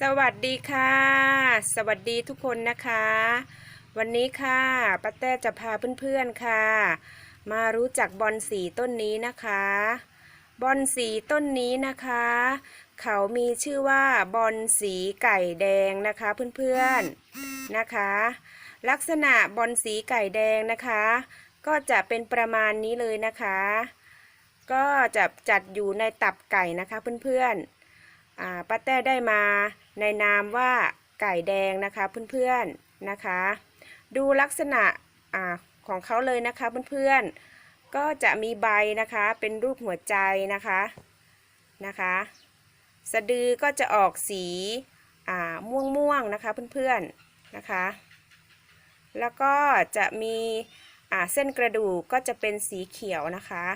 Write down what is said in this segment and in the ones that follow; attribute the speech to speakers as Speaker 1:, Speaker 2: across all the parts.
Speaker 1: สวัสดีค่ะ สวัสดีทุกคนนะคะ วันนี้ค่ะป้าแต้จะพาเพื่อนๆค่ะ มารู้จักบอลสีต้นนี้นะคะ บอลสีต้นนี้นะคะ เขามีชื่อว่าบอลสีไก่แดงนะคะเพื่อนๆนะคะ ลักษณะบอลสีไก่แดงนะคะ ก็จะเป็นประมาณนี้เลยนะคะ ก็จะจัดอยู่ในตับไก่นะคะเพื่อนๆ ป้าแต้ได้มาในนามว่าไก่แดงนะคะเพื่อนๆนะคะ ดูลักษณะอของเขาเลยนะคะเพื่อนๆก็จะมีใบนะคะเป็นรูปหัวใจนะคะนะคะ สะดือก็จะออกสีม่วงม่วงๆนะคะเพื่อนๆนะคะ แล้วก็จะมีเส้นกระดูกก็จะเป็นสีเขียวนะคะ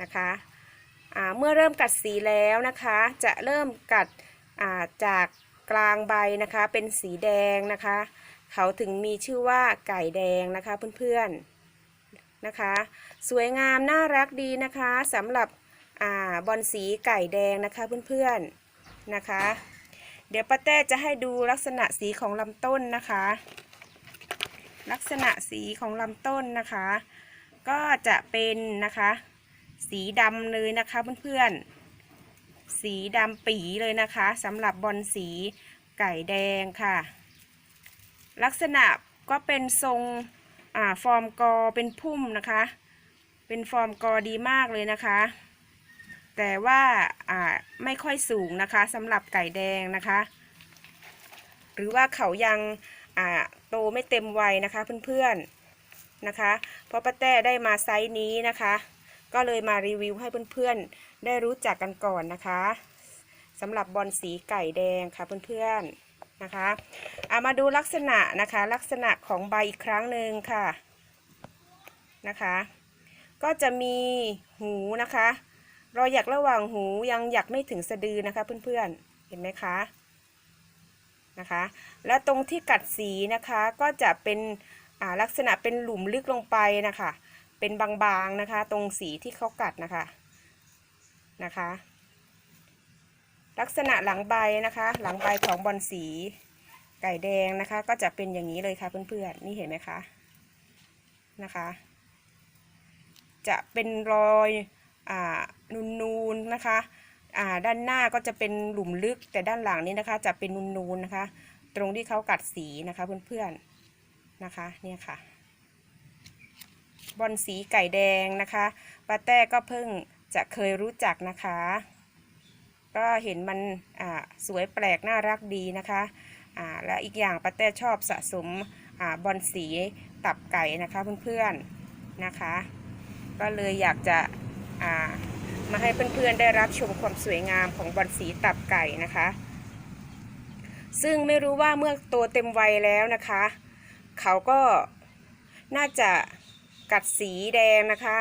Speaker 1: นะคะ เมื่อเริ่มกัดสีแล้วนะคะ จะเริ่มกัดาจากกลางใบนะคะ เป็นสีแดงนะคะ เขาถึงมีชื่อว่าไก่แดงนะคะเพื่อนๆนะคะ สวยงามน่ารักดีนะคะสำหรับอบอลสีไก่แดงนะคะเพื่อนๆนะคะ เดี๋ยวป้าแต้จะให้ดูลักษณะสีของลำต้นนะคะ ลักษณะสีของลำต้นนะคะ ก็จะเป็นนะคะ สีดำเลยนะคะเพื่อนๆ สีดำปีเลยนะคะสำหรับบอลสีไก่แดงค่ะ ลักษณะก็เป็นทรงอ่าฟอร์มกอเป็นพุ่มนะคะ เป็นฟอร์มกอดีมากเลยนะคะ แต่ว่าอ่าไม่ค่อยสูงนะคะสำหรับไก่แดงนะคะ หรือว่าเขายังอ่าโตไม่เต็มวัยนะคะเพื่อนๆนะคะ เพราะป้าแต้ได้มาไซส์นี้นะคะ ก็เลยมารีวิวให้เพื่อนๆ ได้รู้จักกันก่อนนะคะสำหรับบอลสีไก่แดงค่ะเพื่อนๆนะคะเอามาดูลักษณะนะคะ ลักษณะของใบอีกครั้งหนึ่งค่ะนะคะ ก็จะมีหูนะคะรอยหยักระหว่างหูยังหยักไม่ถึงสะดือนะคะเพื่อนๆเห็นไหมคะนะคะ แล้วตรงที่กัดสีนะคะก็จะเป็นอ่าลักษณะเป็นหลุมลึกลงไปนะคะ เป็นบางๆนะคะ ตรงสีที่เขากัดนะคะนะคะ ลักษณะหลังใบนะคะ หลังใบของบอลสีไก่แดงนะคะ ก็จะเป็นอย่างนี้เลยค่ะเพื่อนๆนี่เห็นไหมคะนะคะ จะเป็นรอยอ่านูนๆนะคะอ่าด้านหน้าก็จะเป็นหลุมลึกแต่ด้านหลังนี้นะคะ จะเป็นนูนๆนะคะ ตรงที่เขากัดสีนะคะเพื่อนๆนะคะเนี่ยค่ะ บอลสีไก่แดงนะคะป้าแต้ก็เพิ่งจะเคยรู้จักนะคะ ก็เห็นมันสวยแปลกน่ารักดีนะคะและอีกอย่างป้าแต้ชอบสะสมอบอลสีตับไก่นะคะเพื่อนๆนะคะ ก็เลยอยากจะามาให้เพื่อนๆได้รับชมความสวยงามของบอลสีตับไก่นะคะ ซึ่งไม่รู้ว่าเมื่อโตเต็มวัยแล้วนะคะ เขาก็น่าจะ กัดสีแดงนะคะ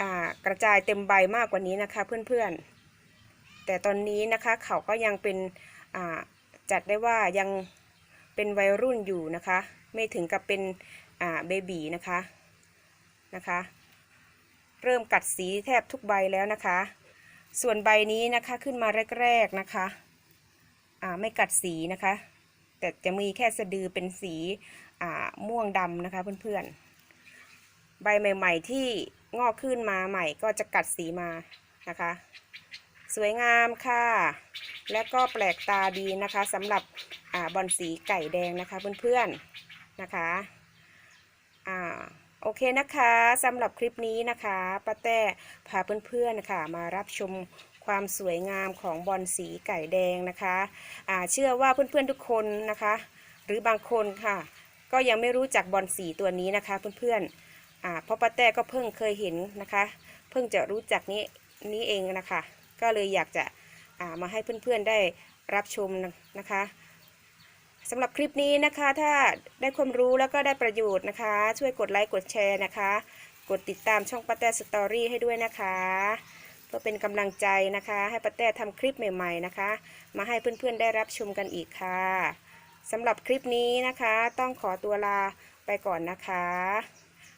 Speaker 1: อ่ากระจายเต็มใบมากกว่านี้นะคะเพื่อนๆ แต่ตอนนี้นะคะเขาก็ยังเป็นอ่าจัดได้ว่ายังเป็นวัยรุ่นอยู่นะคะ ไม่ถึงกับเป็นอ่าเบบีนะคะนะคะ เริ่มกัดสีแทบทุกใบแล้วนะคะ ส่วนใบนี้นะคะขึ้นมาแรกๆนะคะอ่าไม่กัดสีนะคะ แต่จะมีแค่สะดือเป็นสีอ่าม่วงดำนะคะเพื่อนๆ ใบใหม่ ๆ ที่งอกขึ้นมาใหม่ก็จะกัดสีมานะคะ สวยงามค่ะ และก็แปลกตาดีนะคะสำหรับอ่าบอลสีไก่แดงนะคะเพื่อนๆนะคะอ่าโอเคนะคะสำหรับคลิปนี้นะคะป้าแต้พาเพื่อนๆนะคะมารับชมความสวยงามของบอลสีไก่แดงนะคะอ่าเชื่อว่าเพื่อนๆทุกคนนะคะ หรือบางคนค่ะ ก็ยังไม่รู้จักบอลสีตัวนี้นะคะเพื่อนๆ อ่าเพราะป้าแต้ก็เพิ่งเคยเห็นนะคะ เพิ่งจะรู้จักนี้นี้เองนะคะ ก็เลยอยากจะอ่ามาให้เพื่อนๆได้รับชมนะคะสำหรับคลิปนี้นะคะ ถ้าได้ความรู้แล้วก็ได้ประโยชน์นะคะ ช่วยกดไลค์กดแชร์นะคะ กดติดตามช่องป้าแต้สตอรี่ให้ด้วยนะคะเพื่อเป็นกำลังใจนะคะ ให้ป้าแต้ทำคลิปใหม่ ๆนะคะ มาให้เพื่อนๆได้รับชมกันอีกค่ะสำหรับคลิปนี้นะคะ ต้องขอตัวลาไปก่อนนะคะ